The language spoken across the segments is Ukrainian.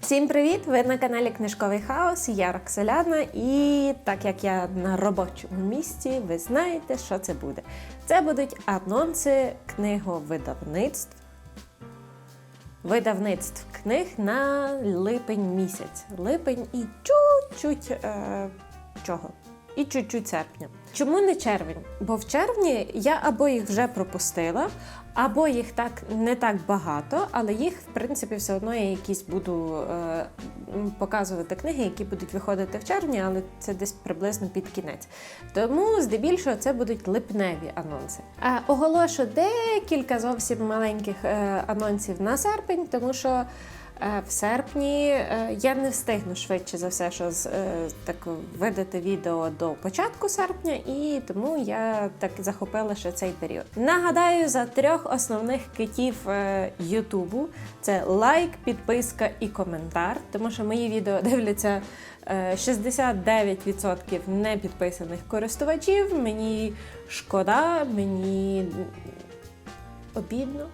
Всім привіт! Ви на каналі Книжковий Хаос. Я Роксоляна, і так як я на робочому місці, ви знаєте, що це буде. Це будуть анонси книговидавництв. Видавництв книг на липень місяць. Липень і чуть-чуть е, чого? І чуть-чуть серпня. Чому не червень? Бо в червні я або їх вже пропустила, або їх так не так багато, але їх, в принципі, все одно я якісь буду е, показувати книги, які будуть виходити в червні, але це десь приблизно під кінець. Тому здебільшого це будуть липневі анонси. А оголошу декілька зовсім маленьких е, анонсів на серпень, тому що. Е, В серпні е, я не встигну швидше за все, що е, так видати відео до початку серпня, і тому я так захопила ще цей період. Нагадаю за трьох основних китів Ютубу: це лайк, підписка і коментар, тому що мої відео дивляться е, 69% непідписаних користувачів. Мені шкода, мені обідно.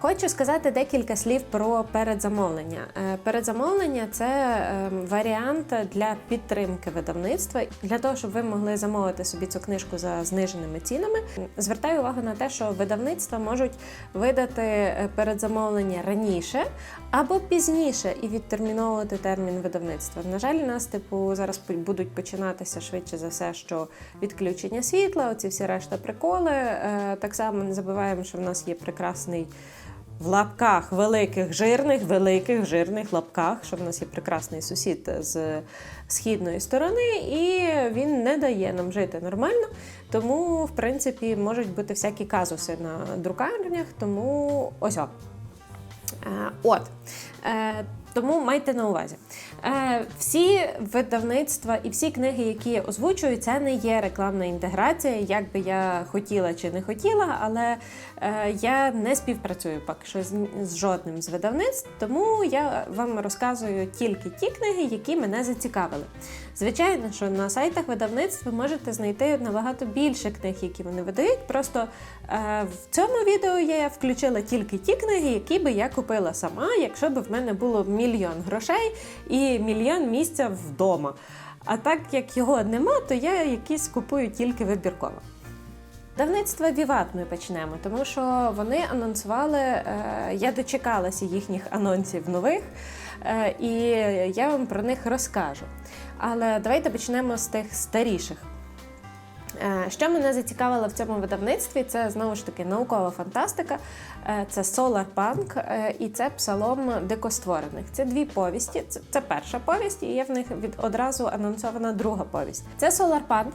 Хочу сказати декілька слів про передзамовлення. Е, Передзамовлення це е, варіант для підтримки видавництва. Для того, щоб ви могли замовити собі цю книжку за зниженими цінами. Звертаю увагу на те, що видавництва можуть видати е, передзамовлення раніше або пізніше і відтерміновувати термін видавництва. На жаль, у нас типу зараз будуть починатися швидше за все, що відключення світла, оці всі решта приколи. Е, Так само не забуваємо, що в нас є прекрасний в лапках великих жирних, великих жирних лапках, що в нас є прекрасний сусід з східної сторони, і він не дає нам жити нормально. Тому, в принципі, можуть бути всякі казуси на друкарнях. Тому ось о. Е, От. Е, Тому майте на увазі. Е, Всі видавництва і всі книги, які я озвучую, це не є рекламна інтеграція, як би я хотіла чи не хотіла, але е, я не співпрацюю поки що з, з жодним з видавництв, тому я вам розказую тільки ті книги, які мене зацікавили. Звичайно, що на сайтах видавництв ви можете знайти набагато більше книг, які вони видають. Просто е, в цьому відео я включила тільки ті книги, які би я купила сама, якщо б в мене було мільйон грошей і мільйон місця вдома. А так як його нема, то я якісь купую тільки вибірково. Давництва Віват ми почнемо, тому що вони анонсували. е, Я дочекалася їхніх анонсів нових, і я вам про них розкажу. Але давайте почнемо з тих старіших. Е, Що мене зацікавило в цьому видавництві, це знову ж таки наукова фантастика, е, це Solar Punk е, і це Псалом дикостворених. Це дві повісті. Це, перша повість, і є в них від одразу анонсована друга повість. Це Solar Punk.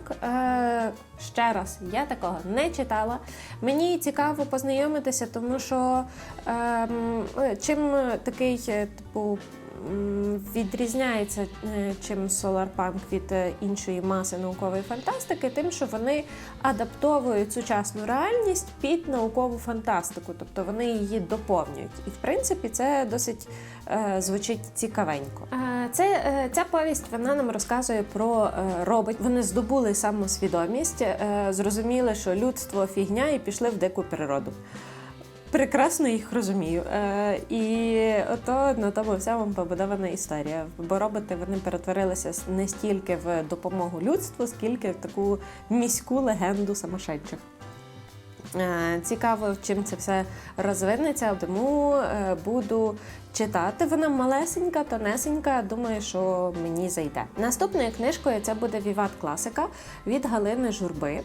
Ще раз, я такого не читала. Мені цікаво познайомитися, тому що ем, чим такий, типу, відрізняється е, чим Solarpunk від е, іншої маси наукової фантастики, тим, що вони адаптовують сучасну реальність під наукову фантастику, тобто вони її доповнюють. І в принципі це досить е, звучить цікавенько. Це ця повість вона нам розказує про робот. Вони здобули самосвідомість, зрозуміли, що людство фігня, і пішли в дику природу. Прекрасно їх розумію. Е, і ото на тому всьому побудована історія. Бо роботи вони перетворилися не стільки в допомогу людству, скільки в таку міську легенду самошедших. Е, Цікаво, чим це все розвинеться, тому е, буду читати. Вона малесенька, тонесенька. Думаю, що мені зайде. Наступною книжкою це буде Віват Класика від Галини Журби.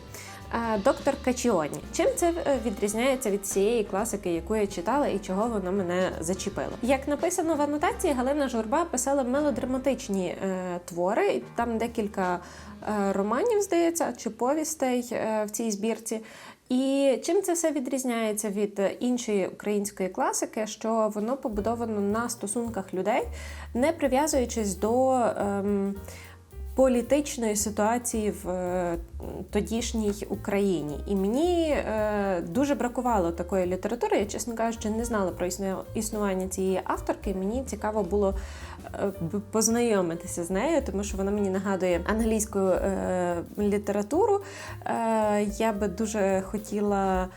Е, Доктор Качіоні. Чим це е, відрізняється від цієї класики, яку я читала, і чого воно мене зачепило? Як написано в анотації, Галина Журба писала мелодраматичні е, твори, там декілька е, романів, здається, чи повістей е, в цій збірці. І чим це все відрізняється від е, іншої української класики, що воно побудовано на стосунках людей, не прив'язуючись до. Ем, політичної ситуації в е, тодішній Україні. І мені е, дуже бракувало такої літератури. Я, чесно кажучи, не знала про існування цієї авторки. Мені цікаво було е, познайомитися з нею, тому що вона мені нагадує англійську літературу. Я би дуже хотіла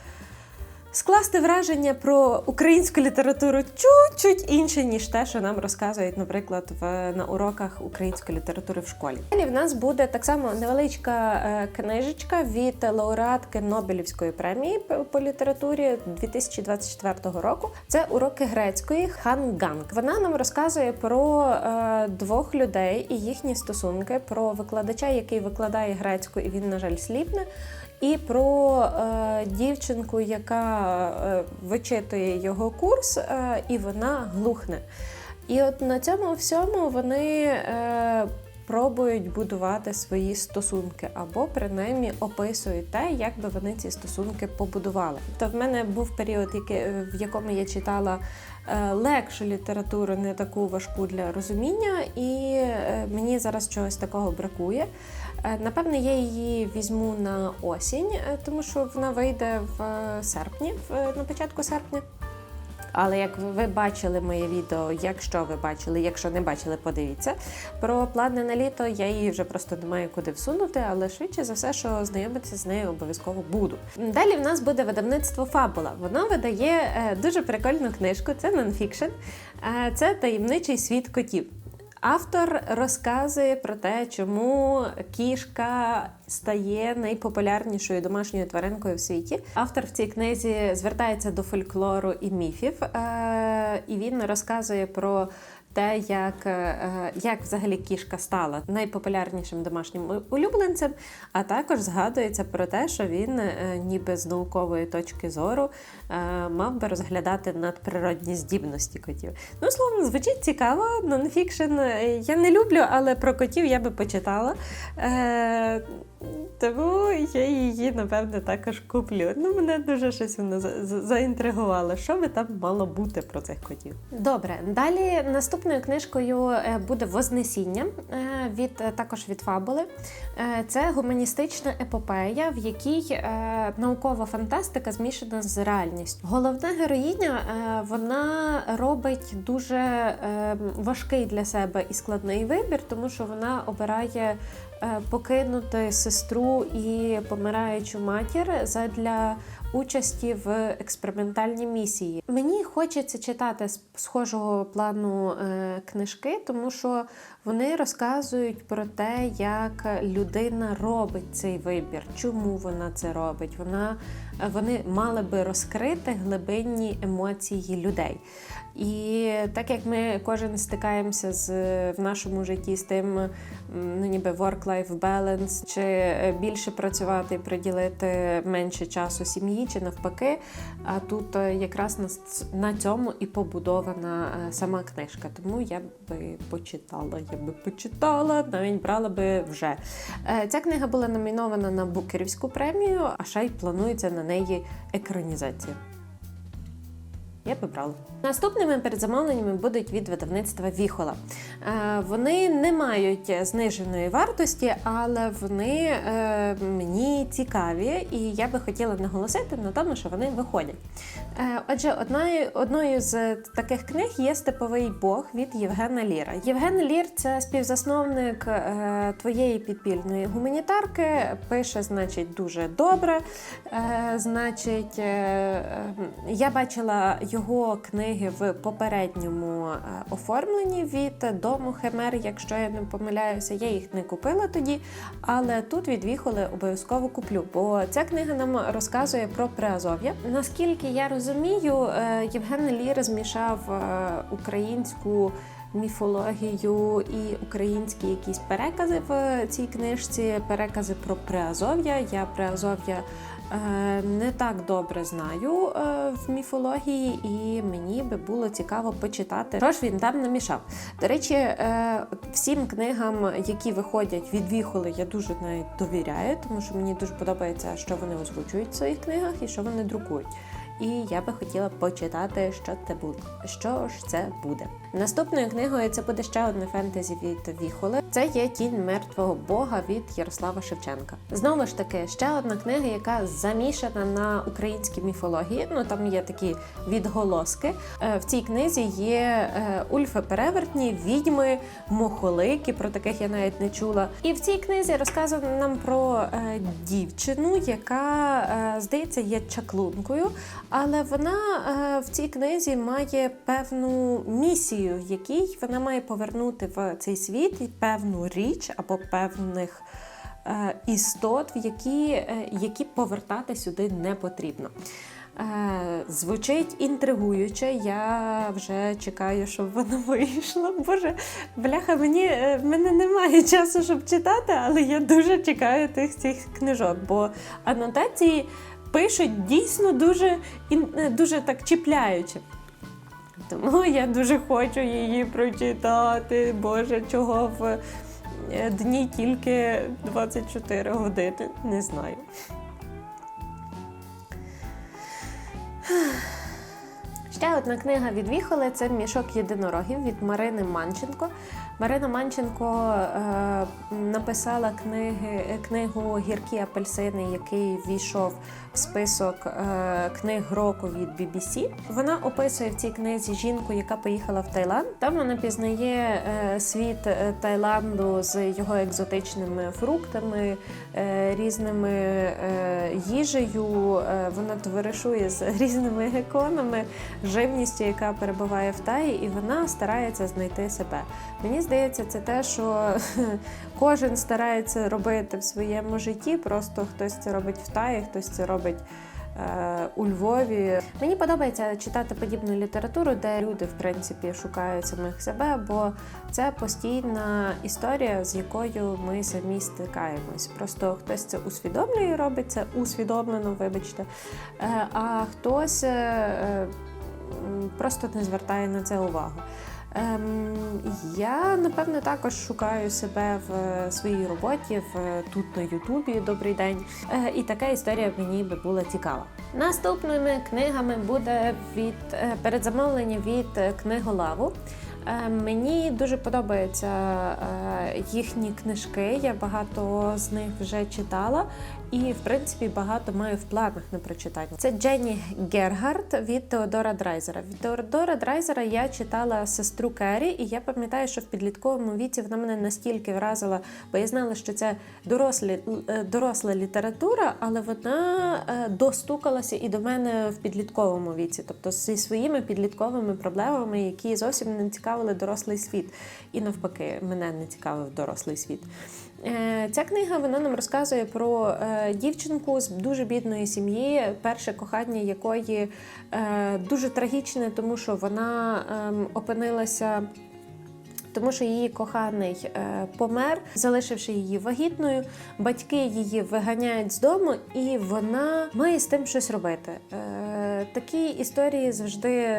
скласти враження про українську літературу чуть-чуть інше, ніж те, що нам розказують, наприклад, в на уроках української літератури в школі. Далі в нас буде так само невеличка е, книжечка від лауреатки Нобелівської премії по- літературі 2024 року. Це уроки грецької Хан Ганг. Вона нам розказує про е, двох людей і їхні стосунки, про викладача, який викладає грецьку, і він, на жаль, сліпне. І про е, дівчинку, яка е, вичитує його курс, е, і вона глухне. І от на цьому всьому вони е, пробують будувати свої стосунки, або принаймні описують те, як би вони ці стосунки побудували. То в мене був період, який, в якому я читала е, легшу літературу, не таку важку для розуміння, і е, мені зараз чогось такого бракує. Е, Напевне, я її візьму на осінь, е, тому що вона вийде в е, серпні, на початку серпня. Але як ви бачили моє відео, якщо ви бачили, якщо не бачили, подивіться. Про плани на літо я її вже просто не маю куди всунути, але швидше за все, що знайомитися з нею обов'язково буду. Далі в нас буде видавництво Фабула. Воно видає дуже прикольну книжку. Це нонфікшн. Це таємничий світ котів. Автор розказує про те, чому кішка стає найпопулярнішою домашньою тваринкою в світі. Автор в цій книзі звертається до фольклору і міфів, е- і він розказує про те, як, е, як взагалі кішка стала найпопулярнішим домашнім улюбленцем, а також згадується про те, що він, е, ніби з наукової точки зору, е, мав би розглядати надприродні здібності котів. Ну, словом, звучить цікаво, нонфікшн е, я не люблю, але про котів я би почитала. Тому я її, напевне, також куплю. Ну, мене дуже щось воно за- за- заінтригувало. Що би там мало бути про цих котів? Добре, далі наступною книжкою е, буде Вознесіння е, від е, також від Фабули. Це гуманістична епопея, в якій наукова фантастика змішана з реальністю. Головна героїня вона робить дуже е, важкий для себе і складний вибір, тому що вона обирає покинути сестру і помираючу матір задля участі в експериментальній місії. Мені хочеться читати схожого плану е, книжки, тому що вони розказують про те, як людина робить цей вибір, чому вона це робить. Вона, е, вони мали би розкрити глибинні емоції людей. І так як ми кожен стикаємося з в нашому житті з тим, ну ніби work-life balance, чи е, більше працювати і приділити менше часу сім'ї, чи навпаки. А тут е, якраз на, на цьому і побудована е, сама книжка. Тому я би почитала, я би почитала, навіть брала би вже. Ця книга була номінована на Букерівську премію, а ще й планується на неї екранізація. Я би брала. Наступними передзамовленнями будуть від видавництва Віхола. Е, Вони не мають зниженої вартості, але вони е, мені цікаві, і я би хотіла наголосити на тому, що вони виходять. Е, Отже, одною, одною з таких книг є Степовий Бог від Євгена Ліра. Євген Лір це співзасновник твоєї підпільної гуманітарки. Пише, значить, дуже добре. Значить, е, е, я бачила його книги в попередньому е, оформленні від дому Хемер, якщо я не помиляюся. Я їх не купила тоді, але тут від Віхоли обов'язково куплю, бо ця книга нам розказує про Приазов'я. Наскільки я розумію, е, Євген Лір змішав е, українську. Міфологію і українські якісь перекази в цій книжці, перекази про Приазов'я. Я Приазов'я е, не так добре знаю е, в міфології, і мені би було цікаво почитати, що ж він там намішав. До речі, е, всім книгам, які виходять від Віхоли, я дуже навіть довіряю, тому що мені дуже подобається, що вони озвучують в своїх книгах і що вони друкують. І я би хотіла почитати, що це буде. Що ж це буде? Наступною книгою це буде ще одне фентезі від Віхоли. це є тінь мертвого Бога від Ярослава Шевченка. Знову ж таки, ще одна книга, яка замішана на українській міфології. Ну там є такі відголоски. Е, В цій книзі є е, ульфи перевертні, відьми, мохолики. Про таких я навіть не чула. І в цій книзі розказано нам про е, дівчину, яка здається є чаклункою, але вона в цій книзі має певну місію, в якій вона має повернути в цей світ певну річ або певних е, істот, які, е, які повертати сюди не потрібно. Е, Звучить інтригуюче. Я вже чекаю, щоб воно вийшло. Боже, бляха, мені в мене немає часу, щоб читати, але я дуже чекаю тих цих книжок, бо анотації пишуть дійсно дуже, дуже так чіпляюче. Тому я дуже хочу її прочитати. Боже, чого в е, дні тільки 24 години. Не знаю. Ще одна книга від Віхоли це Мішок єдинорогів від Марини Манченко. Марина Манченко е, написала книги, книгу Гіркі апельсини, який війшов в список е, книг року від BBC. Вона описує в цій книзі жінку, яка поїхала в Таїланд. Там вона пізнає е, світ е, Таїланду з його екзотичними фруктами, е, різними е, їжею. Е, вона товаришує з різними геконами, живністю, яка перебуває в Таї, і вона старається знайти себе. Мені здається, це те, що кожен старається робити в своєму житті. Просто хтось це робить в Таї, хтось це робить. е, У Львові мені подобається читати подібну літературу, де люди в принципі шукають самих себе, бо це постійна історія, з якою ми самі стикаємось. Просто хтось це усвідомлює, робить це усвідомлено, вибачте, Е, а хтось е, просто не звертає на це увагу. Ем, я напевно також шукаю себе в е, своїй роботі в е, тут на Ютубі. Добрий день. Е, і така історія мені би була цікава. Наступними книгами буде від е, передзамовлення від книголаву. Мені дуже подобаються їхні книжки. Я багато з них вже читала, і в принципі багато маю в планах на прочитання. Це Дженні Гергард від Теодора Драйзера. Від Теодора Драйзера я читала сестру Керрі, і я пам'ятаю, що в підлітковому віці вона мене настільки вразила, бо я знала, що це дорослі, е, доросла література, але вона е, достукалася і до мене в підлітковому віці, тобто зі своїми підлітковими проблемами, які зовсім не цікавили дорослий світ. І навпаки, мене не цікавив дорослий світ. Е, Ця книга вона нам розказує про дівчинку з дуже бідної сім'ї, перше кохання якої е, дуже трагічне, тому що вона ем, опинилася. Тому що її коханий е, помер, залишивши її вагітною. Батьки її виганяють з дому, і вона має з тим щось робити. Е, такі історії завжди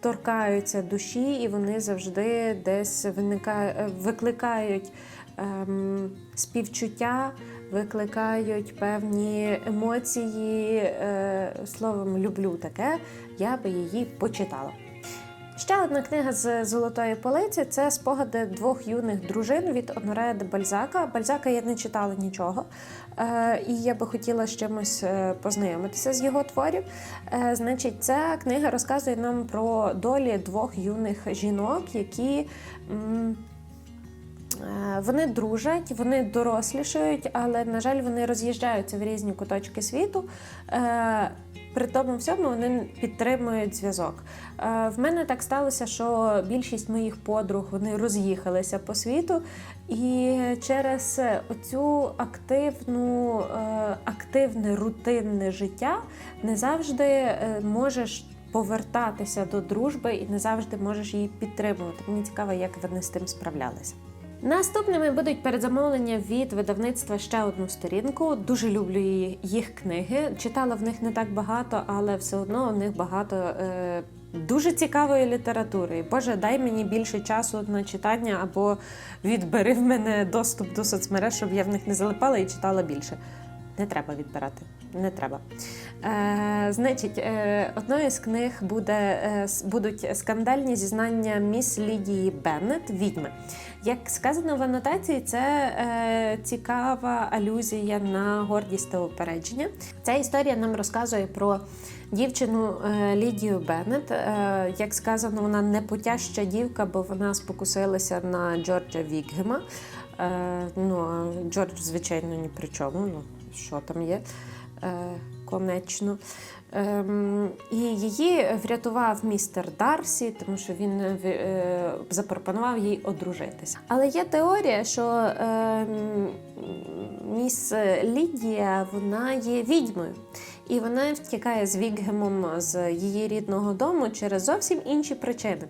торкаються душі, і вони завжди десь виника... е, викликають ем, співчуття, викликають певні емоції. Е, словом, люблю таке, я би її почитала. Ще одна книга з золотої полиці це спогади двох юних дружин від Оноре де Бальзака. Бальзака я не читала нічого, е, і я би хотіла з чимось е, познайомитися з його творів. Значить, ця книга розказує нам про долі двох юних жінок, які. Е, Вони дружать, вони дорослішають, але, на жаль, вони роз'їжджаються в різні куточки світу. Е, При тому всьому вони підтримують зв'язок. Е, В мене так сталося, що більшість моїх подруг вони роз'їхалися по світу, і через оцю активну, активне рутинне життя не завжди можеш повертатися до дружби і не завжди можеш її підтримувати. Мені цікаво, як вони з тим справлялися. Наступними будуть передзамовлення від видавництва ще одну сторінку. Дуже люблю її- їх книги. Читала в них не так багато, але все одно в них багато е, дуже цікавої літератури. Боже, дай мені більше часу на читання або відбери в мене доступ до соцмереж, щоб я в них не залипала і читала більше. Не треба відбирати. Не треба. Е, Значить, е, одною з книг буде, е, будуть скандальні зізнання міс Лідії Беннет відьми. Як сказано в анотації, це е, цікава алюзія на гордість та упередження. Ця історія нам розказує про дівчину е, Лідію Беннет. Е, як сказано, вона непотяща дівка, бо вона спокусилася на Джорджа Вікгема. Е, ну, Джордж, звичайно, ні при чому. Ну, що там є? Е, конечно. Ем, і її врятував містер Дарсі, тому що він е, е, запропонував їй одружитися. Але є теорія, що ем, міс Лідія вона є відьмою. І вона втікає з Вікгемом з її рідного дому через зовсім інші причини.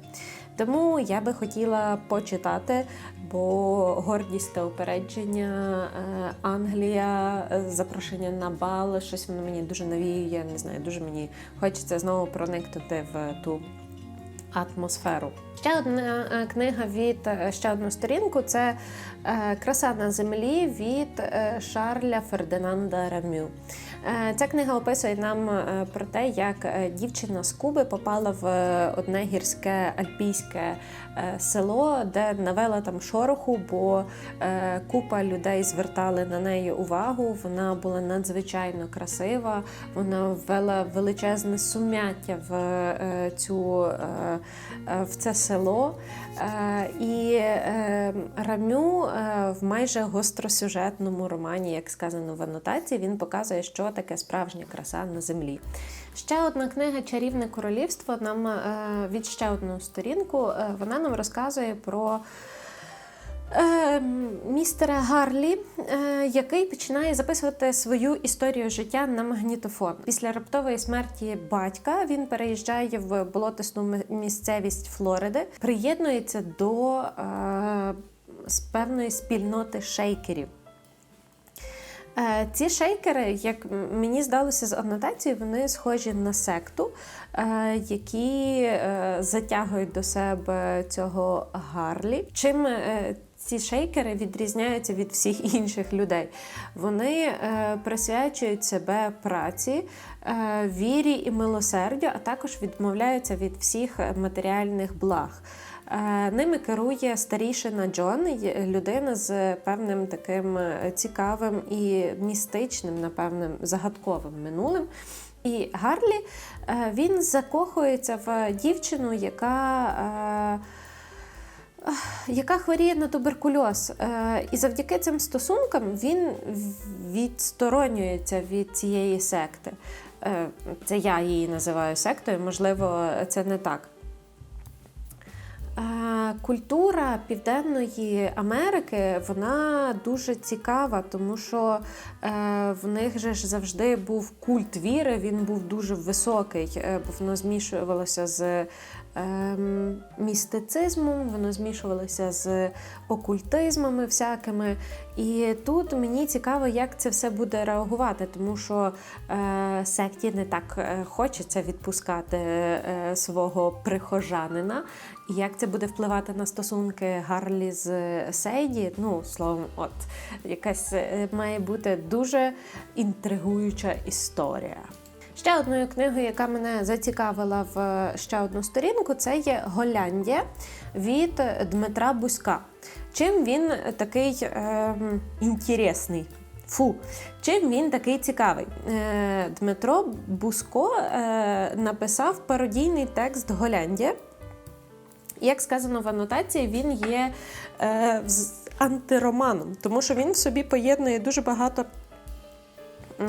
Тому я би хотіла почитати, бо гордість та упередження, е, Англія, е, запрошення на бал, щось воно мені дуже навіює, не знаю, дуже мені хочеться знову проникнути в ту атмосферу. Ще одна е, книга від е, ще одну сторінку це е, Краса на землі від Шарля Фердинанда Рамю. Ця книга описує нам про те, як дівчина з Куби попала в одне гірське альпійське село, де навела там шороху, бо е, купа людей звертали на неї увагу. Вона була надзвичайно красива. Вона ввела величезне сум'яття в е, цю е, е, в це село. Е, І е, Рамю е, в майже гостросюжетному романі, як сказано в анотації, він показує, що таке справжня краса на землі. Ще одна книга Чарівне королівство нам е, від ще одну сторінку. е, Вона нам розказує про. Е, містера Гарлі, який починає записувати свою історію життя на магнітофон. Після раптової смерті батька він переїжджає в болотисну місцевість Флориди, приєднується до е, певної спільноти шейкерів. Е, Ці шейкери, як мені здалося з анотацією, вони схожі на секту, е, які е, затягують до себе цього Гарлі. Чим ці шейкери відрізняються від всіх інших людей? Вони присвячують себе праці, вірі і милосердю, а також відмовляються від всіх матеріальних благ. Е, Ними керує старішина Джон, людина з певним таким е, цікавим і містичним, напевним, загадковим минулим. І Гарлі е, він закохується в дівчину, яка. е, яка хворіє на туберкульоз. Е, І завдяки цим стосункам він відсторонюється від цієї секти. Е, Це я її називаю сектою, можливо, це не так. Культура Південної Америки вона дуже цікава, тому що е, в них же ж завжди був культ віри, він був дуже високий, е, бо воно змішувалося з містицизмом, воно змішувалося з окультизмами всякими. І тут мені цікаво, як це все буде реагувати, тому що е, секті не так е, хочеться відпускати е, свого прихожанина. І як це буде впливати на стосунки Гарлі з Сейді? Ну, словом, от якась має бути дуже інтригуюча історія. Ще одною книгою, яка мене зацікавила в ще одну сторінку, це є Голляндія від Дмитра Бузька. Чим він такий ем, інтересний? Фу, чим він такий цікавий? Е, Дмитро Бузько е, написав пародійний текст Голляндія. Як сказано в анотації, він є е, антироманом, тому що він в собі поєднує дуже багато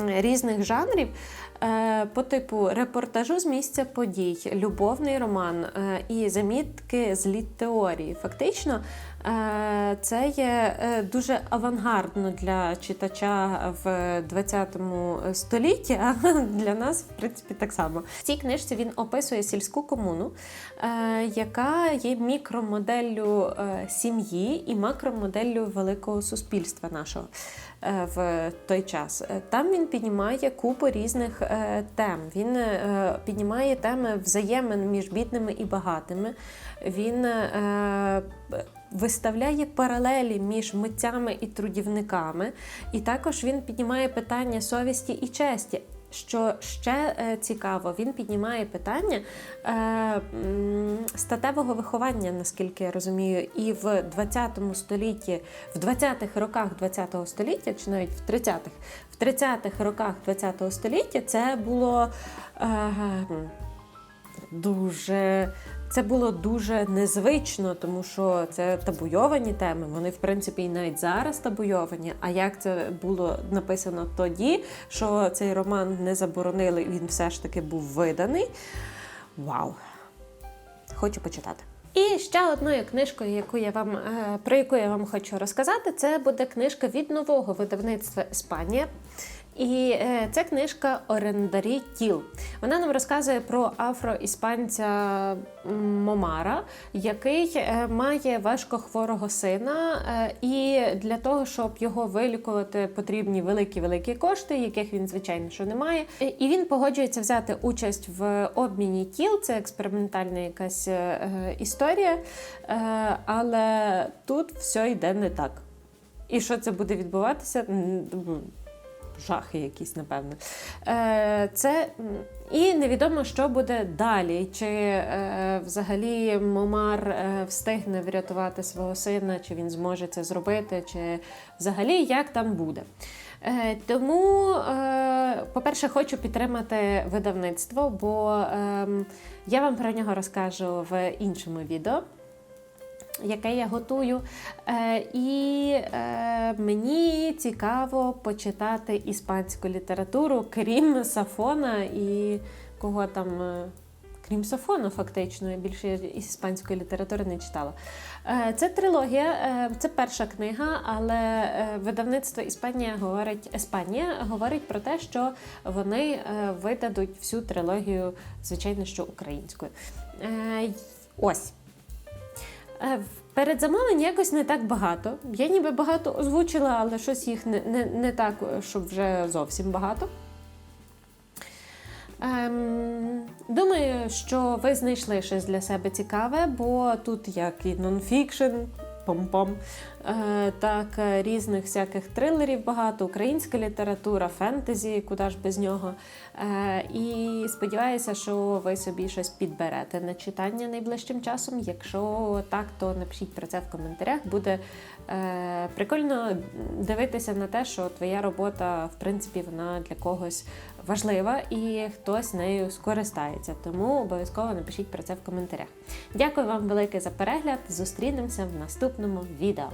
різних жанрів. Е, По типу репортажу з місця подій, любовний роман е, і замітки з літ теорії. Фактично, це є е, дуже авангардно для читача в 20 столітті, а для нас, в принципі, так само. В цій книжці він описує сільську комуну, е, яка є мікромоделлю е, сім'ї і макромоделлю великого суспільства нашого е, в той час. Е, Там він піднімає купу різних е, е, тем. Він е, піднімає теми взаємин між бідними і багатими. Він е, виставляє паралелі між митцями і трудівниками. І також він піднімає питання совісті і честі. Що ще е, цікаво, він піднімає питання е, статевого виховання, наскільки я розумію, і в 20 столітті, в 20-х роках 20-го століття, чи навіть в 30-х, в 30-х роках 20-го століття це було е, дуже. Це було дуже незвично, тому що це табуйовані теми. Вони, в принципі, і навіть зараз табуйовані. А як це було написано тоді, що цей роман не заборонили, він все ж таки був виданий. Вау! Хочу почитати. І ще одною книжкою, яку я вам е, про яку я вам хочу розказати, це буде книжка від нового видавництва Іспанія. І це книжка Орендарі тіл. Вона нам розказує про афроіспанця Момара, який е, має важкохворого сина, е, і для того, щоб його вилікувати, потрібні великі-великі кошти, яких він, звичайно, що не має. І він погоджується взяти участь в обміні тіл. Це експериментальна якась е, історія, але тут все йде не так. І що це буде відбуватися? Жахи якісь, напевно. Е, Це і невідомо, що буде далі. Чи е, взагалі Момар е, встигне врятувати свого сина, чи він зможе це зробити, чи взагалі як там буде. Е, Тому, е, по-перше, хочу підтримати видавництво, бо ем, я вам про нього розкажу в іншому відео яке я готую. Е, і е, мені цікаво почитати іспанську літературу, крім Сафона і кого там. е, Крім Сафону, фактично, я більше іспанської літератури не читала. Це трилогія, це перша книга, але видавництво Іспанія говорить Іспанія говорить про те, що вони видадуть всю трилогію, звичайно, що українською. Ось. Е, замовлень Передзамовлень якось не так багато. Я ніби багато озвучила, але щось їх не, не, не так, щоб вже зовсім багато. Ем, думаю, що ви знайшли щось для себе цікаве, бо тут як і нонфікшн, пом-пом, е, так е, різних всяких трилерів багато, українська література, фентезі, куди ж без нього. Е, і сподіваюся, що ви собі щось підберете на читання найближчим часом. Якщо так, то напишіть про це в коментарях. Буде прикольно дивитися на те, що твоя робота, в принципі, вона для когось важлива і хтось нею скористається. Тому обов'язково напишіть про це в коментарях. Дякую вам велике за перегляд. Зустрінемося в наступному відео.